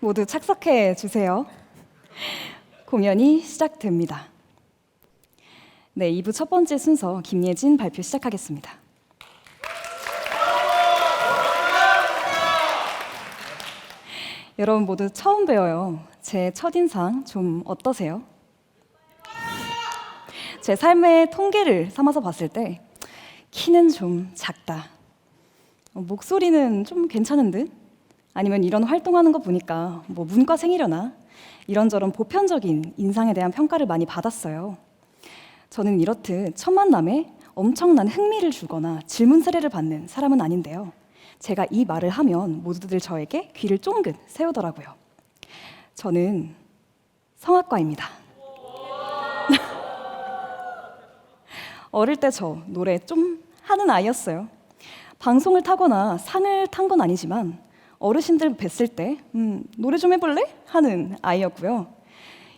모두 착석해 주세요. 공연이 시작됩니다. 네, 2부 첫 번째 순서 김예진 발표 시작하겠습니다. 여러분 모두 처음 뵈어요. 제 첫인상 좀 어떠세요? 제 삶의 통계를 삼아서 봤을 때 키는 좀 작다. 어, 목소리는 좀 괜찮은 듯? 아니면 이런 활동하는 거 보니까 뭐 문과생이려나? 이런저런 보편적인 인상에 대한 평가를 많이 받았어요. 저는 이렇듯 첫 만남에 엄청난 흥미를 주거나 질문 세례를 받는 사람은 아닌데요. 제가 이 말을 하면 모두들 저에게 귀를 쫑긋 세우더라고요. 저는 성악과입니다. 어릴 때 저 노래 좀 하는 아이였어요. 방송을 타거나 상을 탄 건 아니지만 어르신들 뵀을 때 음, 노래 좀 해볼래? 하는 아이였고요.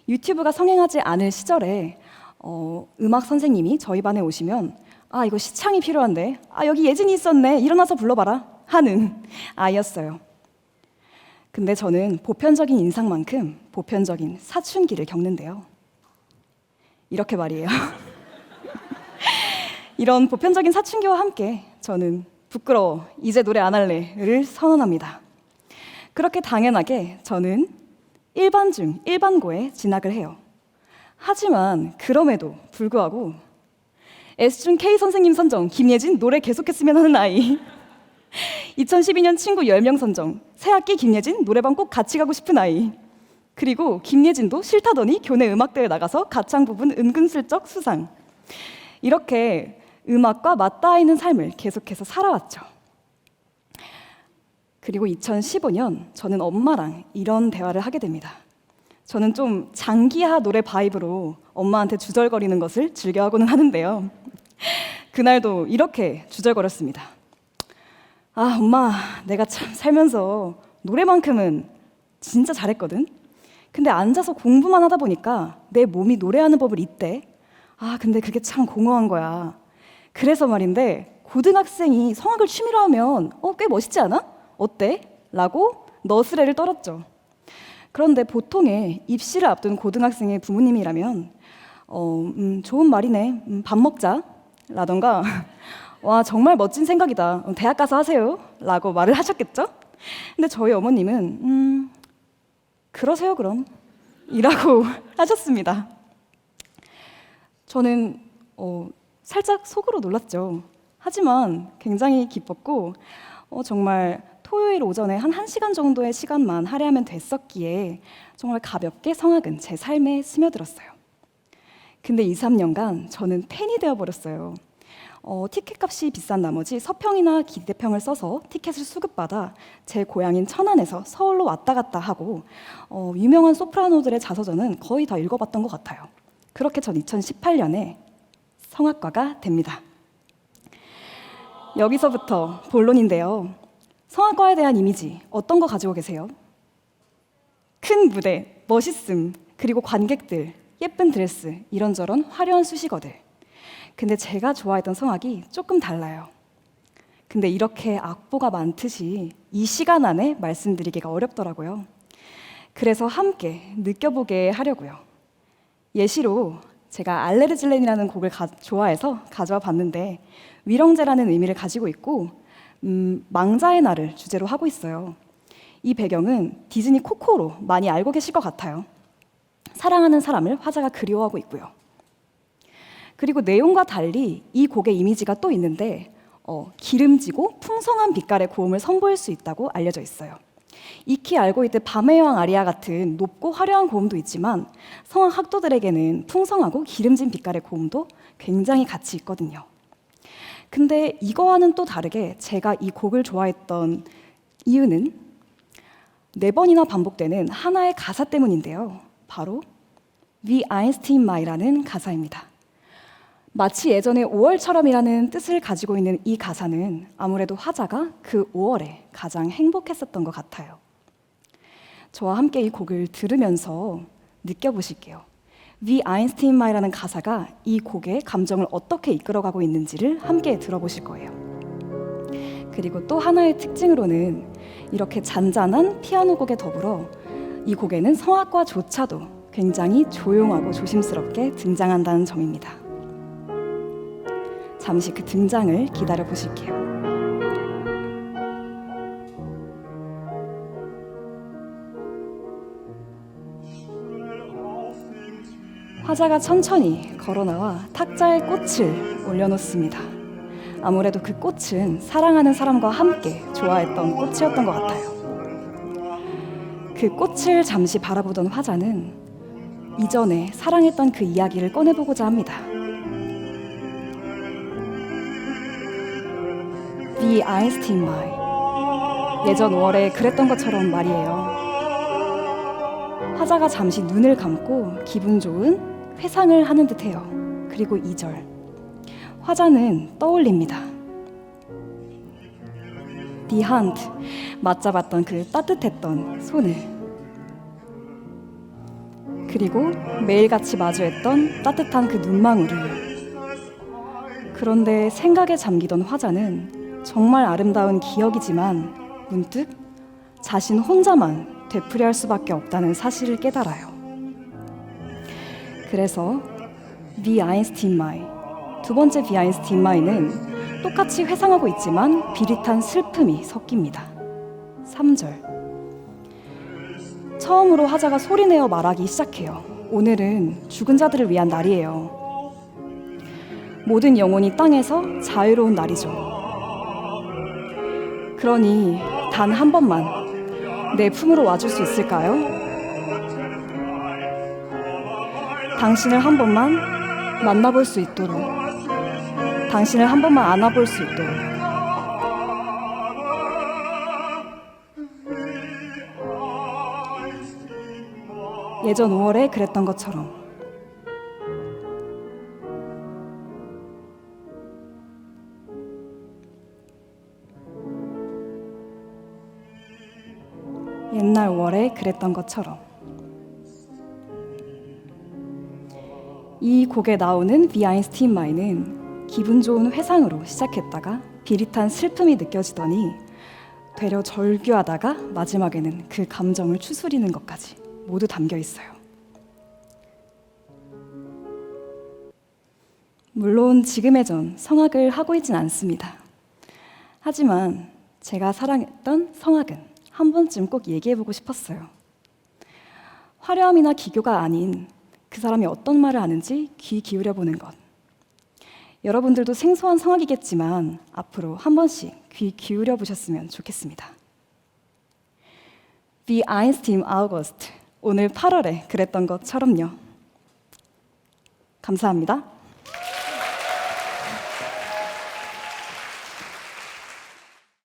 유튜브가 성행하지 않을 시절에 어, 음악 선생님이 저희 반에 오시면 아 이거 시창이 필요한데 아 여기 예진이 있었네 일어나서 불러봐라 하는 아이였어요. 근데 저는 보편적인 인상만큼 보편적인 사춘기를 겪는데요. 이렇게 말이에요. 이런 보편적인 사춘기와 함께 저는 부끄러워 이제 노래 안 할래를 선언합니다. 그렇게 당연하게 저는 일반 중 일반고에 진학을 해요. 하지만 그럼에도 불구하고 S중 K 선생님 선정 김예진 노래 계속했으면 하는 아이 2012년 친구 10명 선정 새학기 김예진 노래방 꼭 같이 가고 싶은 아이 그리고 김예진도 싫다더니 교내 음악대회 나가서 가창 부분 은근슬쩍 수상 이렇게 음악과 맞닿아 있는 삶을 계속해서 살아왔죠. 그리고 2015년 저는 엄마랑 이런 대화를 하게 됩니다. 저는 좀 장기하 노래 바이브로 엄마한테 주절거리는 것을 즐겨하고는 하는데요. 그날도 이렇게 주절거렸습니다. 아, 엄마, 내가 참 살면서 노래만큼은 진짜 잘했거든. 근데 앉아서 공부만 하다 보니까 내 몸이 노래하는 법을 잊대. 아, 근데 그게 참 공허한 거야. 그래서 말인데 고등학생이 성악을 취미로 하면 어, 꽤 멋있지 않아? 어때? 라고 너스레를 떨었죠. 그런데 보통의 입시를 앞둔 고등학생의 부모님이라면 어, 음, 좋은 말이네. 음, 밥 먹자. 라던가 와 정말 멋진 생각이다. 어, 대학 가서 하세요. 라고 말을 하셨겠죠? 근데 저희 어머님은 음, 그러세요 그럼. 이라고 하셨습니다. 저는 어, 살짝 속으로 놀랐죠. 하지만 굉장히 기뻤고 어, 정말 토요일 오전에 한 1시간 정도의 시간만 할애하면 됐었기에 정말 가볍게 성악은 제 삶에 스며들었어요. 근데 2, 3년간 저는 팬이 되어버렸어요. 어, 티켓 값이 비싼 나머지 서평이나 기대평을 써서 티켓을 수급받아 제 고향인 천안에서 서울로 왔다 갔다 하고 어, 유명한 소프라노들의 자서전은 거의 다 읽어봤던 것 같아요. 그렇게 전 2018년에 성악과가 됩니다. 여기서부터 본론인데요. 성악과에 대한 이미지 어떤 거 가지고 계세요? 큰 무대, 멋있음, 그리고 관객들, 예쁜 드레스, 이런저런 화려한 수식어들. 근데 제가 좋아했던 성악이 조금 달라요. 근데 이렇게 악보가 많듯이 이 시간 안에 말씀드리기가 어렵더라고요. 그래서 함께 느껴보게 하려고요. 예시로 제가 알레르질렌이라는 곡을 가, 좋아해서 가져와 봤는데 위령제라는 의미를 가지고 있고 음, 망자의 날을 주제로 하고 있어요. 이 배경은 디즈니 코코로 많이 알고 계실 것 같아요. 사랑하는 사람을 화자가 그리워하고 있고요. 그리고 내용과 달리 이 곡의 이미지가 또 있는데 어, 기름지고 풍성한 빛깔의 고음을 선보일 수 있다고 알려져 있어요. 익히 알고 있듯 밤의 여왕 아리아 같은 높고 화려한 고음도 있지만 성악 학도들에게는 풍성하고 기름진 빛깔의 고음도 굉장히 가치 있거든요. 근데 이거와는 또 다르게 제가 이 곡을 좋아했던 이유는 네 번이나 반복되는 하나의 가사 때문인데요. 바로 위 아인스틴 마이라는 가사입니다. 마치 예전의 5월처럼이라는 뜻을 가지고 있는 이 가사는 아무래도 화자가 그 5월에 가장 행복했었던 것 같아요. 저와 함께 이 곡을 들으면서 느껴보실게요. 위 아인스틴 마이라는 가사가 이 곡의 감정을 어떻게 이끌어가고 있는지를 함께 들어보실 거예요. 그리고 또 하나의 특징으로는 이렇게 잔잔한 피아노 곡에 더불어 이 곡에는 성악과조차도 굉장히 조용하고 조심스럽게 등장한다는 점입니다. 잠시 그 등장을 기다려 보실게요. 화자가 천천히 걸어 나와 탁자에 꽃을 올려놓습니다. 아무래도 그 꽃은 사랑하는 사람과 함께 좋아했던 꽃이었던 것 같아요. 그 꽃을 잠시 바라보던 화자는 이전에 사랑했던 그 이야기를 꺼내보고자 합니다. Wie einst in my 예전 5월에 그랬던 것처럼 말이에요. 화자가 잠시 눈을 감고 기분 좋은 회상을 하는 듯해요. 그리고 2절 화자는 떠올립니다. Die Hand 맞잡았던 그 따뜻했던 손을 그리고 매일같이 마주했던 따뜻한 그 눈망울을 그런데 생각에 잠기던 화자는 정말 아름다운 기억이지만 문득 자신 혼자만 되풀이할 수밖에 없다는 사실을 깨달아요. 그래서 비 아인스틴 마이 두 번째 비 아인스틴 마이는 똑같이 회상하고 있지만 비릿한 슬픔이 섞입니다. 3절 처음으로 화자가 소리내어 말하기 시작해요. 오늘은 죽은 자들을 위한 날이에요. 모든 영혼이 땅에서 자유로운 날이죠. 그러니 단 한 번만 내 품으로 와줄 수 있을까요? 당신을 한 번만 만나볼 수 있도록, 당신을 한 번만 안아볼 수 있도록. 예전 5월에 그랬던 것처럼 옛날 5월에 그랬던 것처럼 이 곡에 나오는 비아인스틴 마이는 기분 좋은 회상으로 시작했다가 비릿한 슬픔이 느껴지더니 되려 절규하다가 마지막에는 그 감정을 추스리는 것까지 모두 담겨 있어요. 물론 지금의 전 성악을 하고 있진 않습니다. 하지만 제가 사랑했던 성악은 한 번쯤 꼭 얘기해보고 싶었어요. 화려함이나 기교가 아닌 그 사람이 어떤 말을 하는지 귀 기울여 보는 것. 여러분들도 생소한 성악이겠지만 앞으로 한 번씩 귀 기울여 보셨으면 좋겠습니다. Wie einst im August. 오늘 8월에 그랬던 것처럼요. 감사합니다.